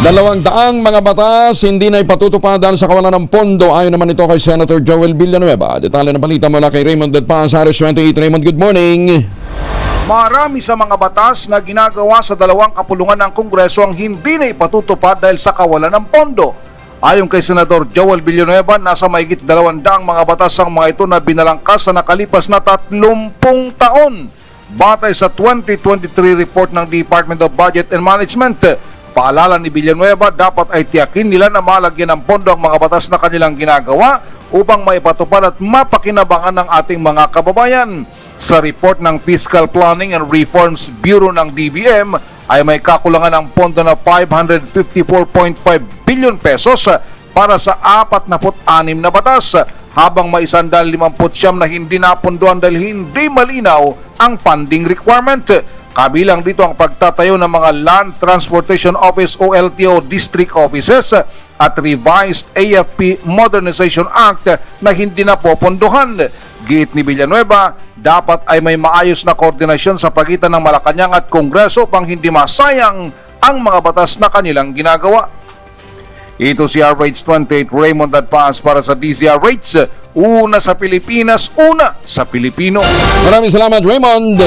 Dalawang daang mga batas hindi na ipatutupad dahil sa kawalan ng pondo. Ayon naman ito kay Senator Joel Villanueva. Detalye ng balita mula kay Raymond Dedpaz, Aris 28. Raymond, good morning. Marami sa mga batas na ginagawa sa dalawang kapulungan ng Kongreso ang hindi na ipatutupad dahil sa kawalan ng pondo. Ayon kay Senador Joel Villanueva, nasa mahigit dalawandaang mga batas ang mga ito na binalangkas sa nakalipas na 30 taon. Batay sa 2023 report ng Department of Budget and Management, paalala ni Villanueva dapat ay tiyakin nila na malagyan ng pondo ang mga batas na kanilang ginagawa upang maipatupad at mapakinabangan ng ating mga kababayan. Sa report ng Fiscal Planning and Reforms Bureau ng DBM ay may kakulangan ng pondo na 554.5 billion pesos para sa 46 na batas habang may 159 na hindi napunduan dahil hindi malinaw ang funding requirement. Kabilang dito ang pagtatayo ng mga Land Transportation Office o LTO District Offices at revised AFP Modernization Act na hindi na popondohan. Giit ni Villanueva, dapat ay may maayos na koordinasyon sa pagitan ng Malacanang at Kongreso pang hindi masayang ang mga batas na kanilang ginagawa. Ito si RH28 Raymond Advance para sa DZRH. Una sa Pilipinas, una sa Pilipino. Maraming salamat, Raymond.